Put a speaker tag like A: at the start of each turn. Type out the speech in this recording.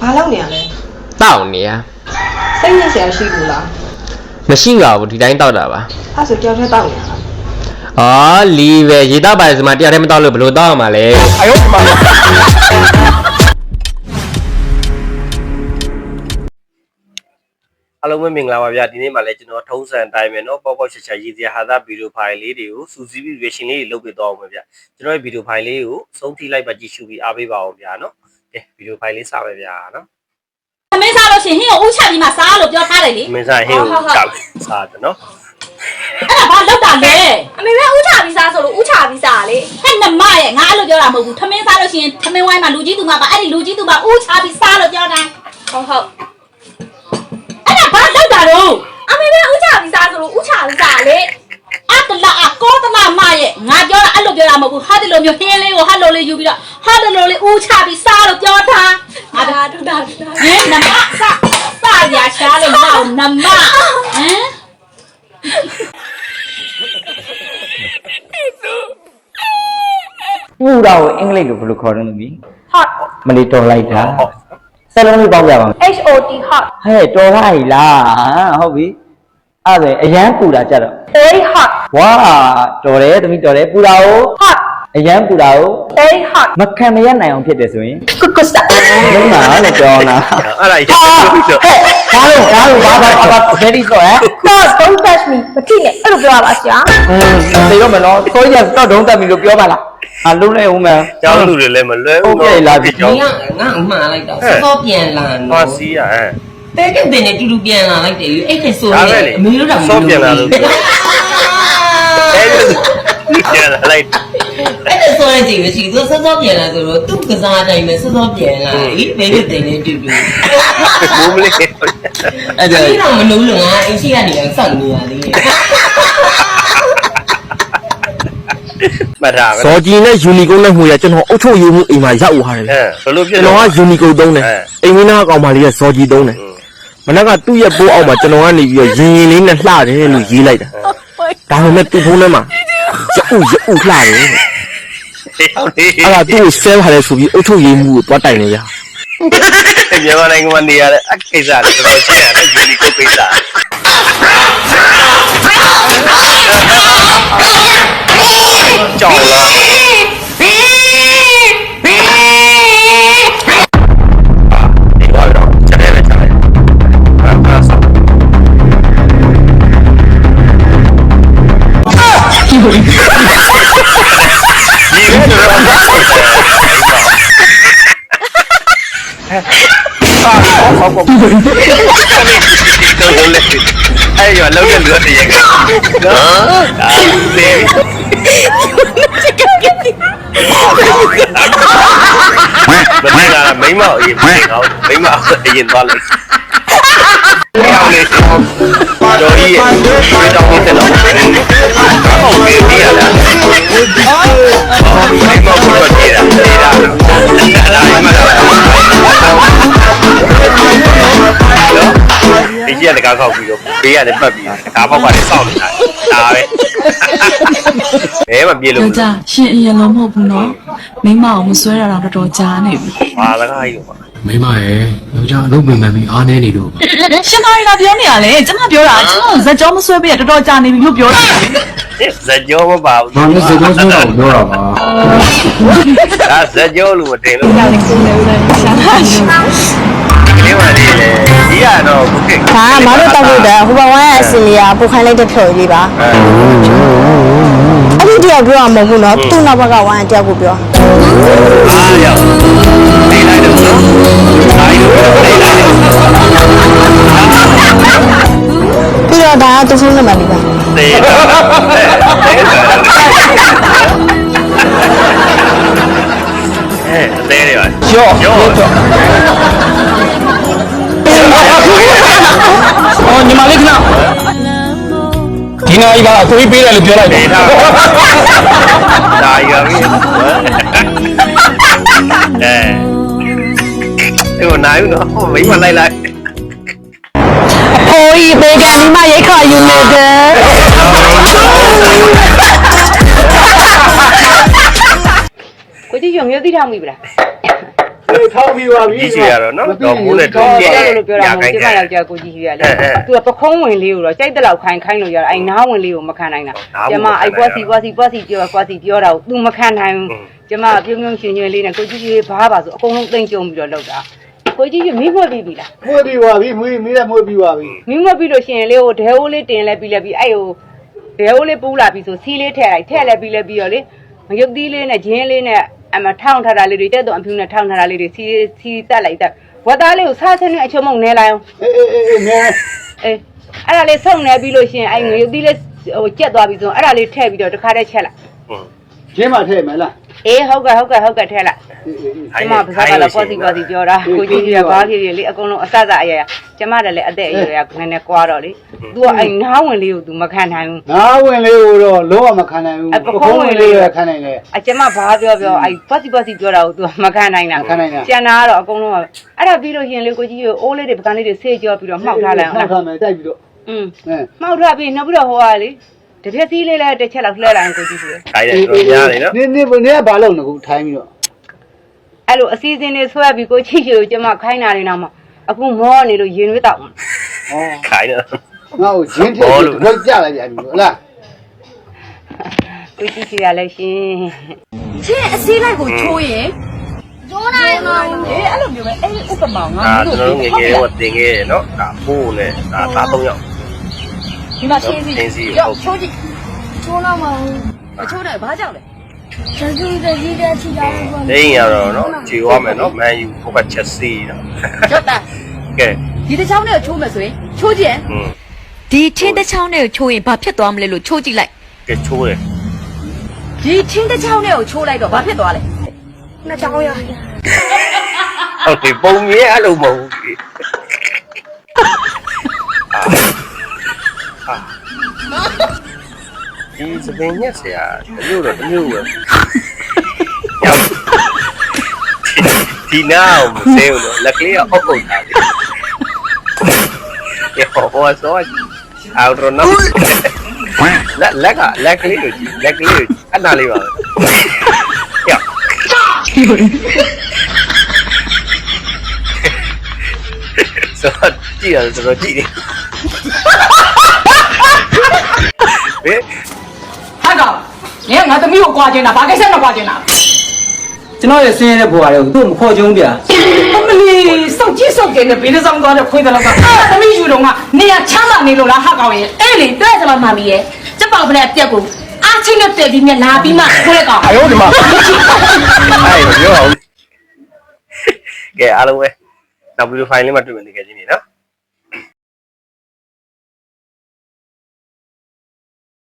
A: ဘာလုပ်နေရလဲ
B: တောက်နေရ
A: စိတ်ညစ်စရာရှိဘူးလား
B: မရှိပါဘူးဒီတိုင်းတောက်တာပါ
A: အဲ့ဆိုတယောက်တည်းတောက်နေရလား
B: အော်လီပဲရေတောက်ပါစမှာတရားတည်းမတောက်လို့ဘယ်လိုတောက်ရမှာလဲ
C: အယောမလုံးပဲမင်္ဂလာပါဗျာဒီနေ့မှလည်းကျွန်တော်ထုံးစံအတိုင်းပဲเนาะပေါ့ပေါ့ချက်ချက်ရေးစရာဟာသာဗီဒီယိုဖိုင်လေးတွေကိုစူးစီးပြီး reaction လေးတွေလုပ်ပေးတော့အောင်ပဲဗျာကျွန်တော်ရဲ့ဗီဒီယိုဖိုင်လေးကိုစုံထိလိုက်ပါကြည့်ရှုပြီးအားပေးပါအောင်ဗျာเนาะကဲဗီဒီယိုဖိုင်လေးစပါဗျာเนาะ
D: သမင်းစားလို့ရှရင်ဟင်းကိုဥချပြီးမှစားလို့ပြောထားတယ်လေ
C: မင်းစားဟင်းကိုကြောက်စားတယ်เนาะ
D: အဲ့ဒါဘာလောက်တာလဲ
E: အမေပဲဥချပြီးစားဆိုလို့ဥချပြီးစားလေ
D: ဟဲ့နမရဲ့ငါအဲ့လိုပြောတာမဟုတ်ဘူးသမင်းစားလို့ရှရင်သမင်းဝိုင်းမှာလူကြီးသူမပါအဲ့ဒီလူကြီးသူမဥချပြီးစားလို့ပြောတာ
E: ဟုတ်ဟုတ်
D: အဲ့ဒါဘာလောက် တာတော့
E: အမေပဲဥချပြီးစားဆိုလို့ဥချပြီးစားလေ
D: အတလာအကောတလာမရဲ့ငါပြောတာအဲ့လိုပြောတာမဟုတ်ဘူးဟာဒီလိုမျိုးဟင်းလေးကိုဟာလိုလေးယူပြီးတော့ဟာဒီလိုလေးဥချပြီးစားလို့ပြောတာငါ
E: ဒါ
D: ဒါ
E: ဒုဒါဒုဒါ
D: ဟင်းနမစားစားရရှာလို့မဟုတ်နမဟမ်
F: ပူတာကိုအင်္ဂလိပ်လိုဘယ်လိုခေါ်လဲမသိ
E: hot
F: မလီတော်လိုက်တာ စက်လုံးလေးပေါင်းပြပါမယ်
E: H O T hot
F: ဟဲ့တော်လိုက်လားဟုတ်ပြီအဲ့ဒါဆိုရင်အရန်ပူတာကြတော့
E: very hot
F: ဝါတော်တယ်သမီးတော်တယ်ပူတာကို
E: hot
F: အရန်ပူတာကို
E: very hot
F: မခံမရနိုင်အောင်ဖြစ်တယ်ဆိုရင်
E: ကုကုစတာ
F: လုံးလာလို့ပြောလား
C: အဲ့ဒါရပြီးတော့
F: ဟဲ့ဘာလို့ဘာလို့ဘာဘာဘာ very ဆိုဟဲ့
E: no don't touch me မထိနဲ့အဲ့လိုပြောရပါဆရာ
F: အင်းသေတော့မလို့ဆိုရတော့ဒုံးတက်ပြီလို့ပြောပါလား အလုံးလဲဦးမယ်
C: ကျောင်းလူတွေလည်းမလွယ်ဘူး
F: ဟုတ်ကဲ့လာပြီ
C: ကျော
G: မ
C: င်း
G: င်းကငါ့မှားလိုက်တော့စောစောပြန်လာ
C: ဟော
G: နော်
C: စီးရဟဲ့
G: တဲကတဲ့နဲ့တူတူပြန်လာလိုက်တယ်အဲ့ခေတ်ဆို
C: ဒါပဲလေ
G: အမေတို့တော့
C: စောပြန်လာလို့အဲ့ဒါပြန်လာလိုက်
G: အဲ့ဒါဆိုရင်ဒီမရှိသူစောစောပြန်လာဆိုတော့သူ့ကစားအတိုင်းပဲစောစောပြန်လာဟိမေတို့တင်နေတူတူ
C: ဘူးမလေး
F: အဲ့ဒါ
G: ဒီတော့မလို့လို့ငါအင်းရှိကနေအောင်စောင့်နေရသေးတယ်
C: မှတ်ထားပဲ
H: ဇော်ကြီးနဲ့ယူနီကုန်းနဲ့ဟိုရကျွန်တော်အုတ်ချုပ်ယူမှုအိမ်မှာရောက်သွားတယ်
C: ဟဲ့ဘယ်လိုဖြစ်
H: ကျွန်
C: လဲ
H: တော်ကယူနီကုန်းသုံးတယ်
C: အဲ
H: အိမ်ဝင်းသားအကောင်မလေးကဇော်ကြီးသုံးတယ်မနက်ကသူ့ရဲ့ပိုးအောက်မှာကျွန်တော်ကနေပြီးတော့ရင်ရင်လေးနဲ့လှတယ်လို့ရေးလိုက်တာဒါပေမဲ့သူ့ဖုန်းထဲမှာရဥရဥလှတယ်
C: ဟုတ်လေ
H: အဲ့ဒါသူ့ကိုဆဲထားတယ်ဆိုပြီးအုတ်ချုပ်ရေးမှုကိုတွားတိုင်နေရ
C: မြန်မာနိုင်ငံမှာနေရတဲ့အကိစ္စလည်းတော်တော်ရှင်းရတယ်ယူနီကိုကိစ္စကြောက်လားဒီပါတော့ကျတ ယ်ပဲကျတယ်အဲ့ဒါဆိုဒီလိုတော့အာဆောက် ပေါ်အဲ့ရလောက်ရလို့တည်းရကနော်ဒါလေဘယ်မှာမိမအရင်မိအောင်မိမအရင်သွားလိုက်ဟုတ်လေတော်ကြီးရဲ့ဒီတော့ဟုတ်တယ်တော့ဟုတ်ပြီဒီရလားမိမကတော့ကြည့်တာကြည့်တာအဲ့ဒါမှတော့ဒီကြီးကတကားခောက်ပြီးတော့ဘေးကနေပတ်ပြီးဒါပေါက်ပါလေစောင့်နေတာဒါပဲ ဘဲမပြေလို့
I: ယောက်ျားရှင်အရင်လုံးမဟုတ်ဘူးနော်မိန်းမအောင်မဆွဲရတာတော့တော်ကြာနေပြီ
C: ဘာစကားကြီးပါ
J: မိမရဲ့ယောက်ျားအလုပ်ပြင်မှန်ပြီးအားနေနေတော့ပါ
I: ရှင်သာရီကပြောနေရလေကျမပြောတာကျမဇက်ကြောမဆွဲပေးရတော်တော်ကြာနေပြီလို့ပြောတာ
C: ဇက်ကြောမပါဘူး။
J: ဘာလို့စကားပြောတော့ပြောတာပါ
C: ဒါဇက်ကြောလို့မတင်လို့ဒီမှာနေလေဒီ ကတော့ဘုကိ
E: ဒါကမတို့တောက်ဖို့တဲ့ဟိုဘဝရဲ့အစီအလေးကပိုခိုင်းလိုက်တဲ့ဖြော်လေးပါအဲ့ဒီတယောက်ပြောရမဟုတ်ဘူးနော်သူ့နောက်ဘက်ကဝိုင်းတယောက်ကိုပြော
C: အားရောက်နေလိုက်တော့နော်အားရောက်နေလိုက်တော့
E: ပြီးတော့ဒါကသူ့ဖုန်းနံပါတ်လေးပါ
C: သေတော့အဲအသေးလေးပါ
F: ရော့
C: ရော
F: ကြီးကအကိုကြီးပေးတယ်လို့ပြောလိုက်တ
C: သေ
F: ယ်
C: တော့ဒါရပြီအဲဒီနိုင်တော့မိမလိုက်လိုက်
E: ဟိုကြီးဘေကန်ဒီမှာရိတ်ခါယူနေတယ်
A: ကိုကြီးရွ
E: လို့မျိုးသိထားမိပလား
F: ထောက်ပြီးပါပြီ
C: ကြီးချွေရတော့နော်တော့မိုးနဲ့တူ
E: တော့
C: ရဲ့
E: အဲ့လိုလို့ပြောတာ
C: ညာ
E: မ
C: ခို
E: ဟုတ်
C: င်း
E: ကျမ
C: ခိုင်း
E: ယောက်ျားကိုကြီးကြီးရလေ
C: အဲအဲ
E: သူကပခုံးဝင်လေးကိုတော့ကြိုက်တဲ့လောက်ခိုင်းခိုင်းလို့ရတာအဲ့နားဝင်လေးကိုမခံနိုင်တာ
C: နားဝင်
E: ကျမအဲ့
C: မခံနိုင်
E: ပွားစီပွားစီပွားစီပြောပွားစီပြောတာကို तू မခံနိုင်ဘူး
C: อืม
E: ကျမပြုံးပြုံးရှင်ရှင်လေးနဲ့ကိုကြီးကြီးဘာပါဆိုအကုန်လုံးသိမ့်ကြုံပြီးတော့လောက်တာကိုကြီးကြီးမိခွက်ပြီးပြီလား
F: မွေးပြီးပါပြီမွေးမီးလည်းမွေးပြီးပါပြီ
E: မိခွက်ပြီးလို့ရှိရင်လေဟိုဒဲဟိုးလေးတင်လဲပြီးလဲပြီးအဲ့ဟိုဒဲဟိုးလေးပူးလာပြီးဆိုစီးလေးထည့်လိုက်ထည့်လဲပြီးလဲပြီးတော့လေငရုတ်သီးလေးနဲ့ဂျင်းလေးနဲ့ အမထောင်းထားတာလေးတွေတက်တော့အဖြူနဲ့ထောင်းထားတာလေးတွေစီးစီးတက်လိုက်တက်ဝတ်သားလေးကိုစားစင်းနဲ့အချုံမုံနဲလိုက်အောင်
F: အေးအေးအေးအေးငယ်
E: အေးအဲ့ဒါလေးစုံနေပြီးလို့ရှိရင်အဲ့ငရုတ်သီးလေးဟိုကြက်သွားပြီဆိုအဲ့ဒါလေးထည့်ပြီးတော့တစ်ခါတည်းချက်လိုက်
C: อืม
F: ကျင်းမထည့်မယ်လား
E: အေးဟုတ်ကဲ့ဟုတ်ကဲ့ဟုတ်ကဲ့ထည့်လိုက်
F: အေးအေးအေး
E: ကျမပါစကားလည်းပေါ့စီပေါ့စီပြောတာကိုကြီးကြီးကဘာဖြစ်ဖြစ်လေအကုန်လုံးအစစအရရကျမတလည်းအသက်အရွယ်ကနည်းနည်းကွာတော့လေသူကအဲ့နားဝင်လေးကိုသူမခံနိုင်ဘူး
F: နားဝင်လေးကိုတော့လုံးဝမခံနိုင်ဘူး
E: ပခုံးဝင်လေး
F: ကိုခံနိုင်တယ်
E: အကျမဘာပြောပြောအဲ့ပေါ့စီပေါ့စီပြောတာကိုသူကမခံနိုင်တာ
F: ခံနိုင်တာ
E: ကျန်တာကတော့အကုန်လုံးကအဲ့ဒါပြီးလို့ရှင်လေကိုကြီးကိုအိုးလေးတွေပကံလေးတွေဆေးကြောပြီးတော့မှောက်ထားလိုက်အောင်
F: မှောက်ထားမယ်တိုက်ပြီးတော့
E: อืมမှောက်ထားပြီးနောက်ပြီးတော့ဟိုကလေတပြက်စီးလေးလည်းတစ်ချက်လောက်လှဲလိုက်အောင်ကိုကြည့်ကြည့်။
C: ခိုင်းတယ်တော့များတယ်နော်။
F: နင်းနင်းနင်းကဘာလုပ်နေကူထိုင်းပြီးတော့
E: အဲ့လိုအစီအစဉ်တွေဆွဲပြီးကိုချစ်ချစ်ကိုကျမခိုင်းတာနေတော့မှအခုမောနေလို့ရင်ရွေးတော့
F: ဩ
C: ခိုင်းတယ်
F: ငါ့ကိုဂျင်းထည့်ပြီးတော့ကြလိုက်ပြန်ပြီဟုတ်လား
E: ကိုချစ်ချစ်ရလဲရှင်
D: ချင်းအစည်းလိုက်ကိုချိုးရင်
I: အေးအဲ့လိုမျိုးပဲအဲ့ဒီဥပမာငါ
C: ဒါ
I: မျိုး
C: ကျွန်တော်တို့ငယ်ငယ်တော့တင်ခဲ့ရနော်ဒါပိုးနဲ့ဒါသား၃ယောက်
I: ဒီမှာချင်းစီ
C: ချင်းစီ
I: ရော
C: ဟုတ်
I: ချိုးကြည့်
D: ချိုးတော့မဟုတ်
I: အချိုးတယ်ဘာကြောက်လဲ
D: ဘူး တကူတကြီးတဲ့ချီတာပေါ့
C: ဒိန်းရတော့နော်ခြေရမယ်နော်မန်ယူဟိုကချက်စီတော့
I: ကြောက်တာ
C: ကဲ
I: ဒီတစ်ချောင်းနဲ့ချိုးမယ်ဆိုရင်ချိုးကြည့်
C: อืม
K: ဒီချင်းတစ်ချောင်းနဲ့ကိုချိုးရင်ဘာဖြစ်သွားမလဲလို့ချိုးကြည့်လိုက်
C: ကဲချိုးတယ်
I: ဒီချင်းတစ်ချောင်းနဲ့ကိုချိုးလိုက်တော့ဘာဖြစ်သွားလဲ
A: နှစ်ချောင်းရ
C: ဟုတ်ပြီပုံမြင်အဲ့လိုမဟုတ်ဘူးအာ ဒီစပင်းညက်ဆရာတမျိုးတော့တမျိုးပဲရောက်ဒီနောက်မစဲဘူးနော်လက်ကလေးကအုပ်အုပ်ထားတယ်ရေဟောဟောဆိုအော်တော့နော်လက်လက်ကလက်ကလေးကိုကြည့်လက်ကလေးကိုအနာလေးပါပဲရောက်ဆိုတော့ကြည့်ရတယ်ဆိုတော့ကြည့်တယ်ဘယ်
I: ဟာကောင်နင်ကငါသမီးကိုကြွားချင်တာဘာကိစ္စနဲ့ကြွားချင်တာ
F: ကျွန်တော်ရဲ့ဆင်းရဲတဲ့ဘွားတွေကိုသူ့မခေါ်ကြုံဗျာ
I: အမလီစောက်ကြည့်စောက်ကြနေဘေးတစ်ဆောင်သွားတဲ့ခွေးတလောက်ကအာသမီးယူတော့ကနေရချမ်းသာနေလို့လားဟာကောင်ရဲ့
D: အဲ့လေတွေ့ကြမှာမမီရဲ့စက်ပေါက်ပလက်ပြက်ကိုအားချင်းနဲ့တက်ပြီးမြလာပြီးမှခွဲကောင်
F: အယောဒီမှာ
C: အဲ့ပြောအောင်ကဲအားလုံးပဲနောက်ဗီဒီယိုဖိုင်လေးမှာတွေ့မယ်တကယ်ချင်းနေနော်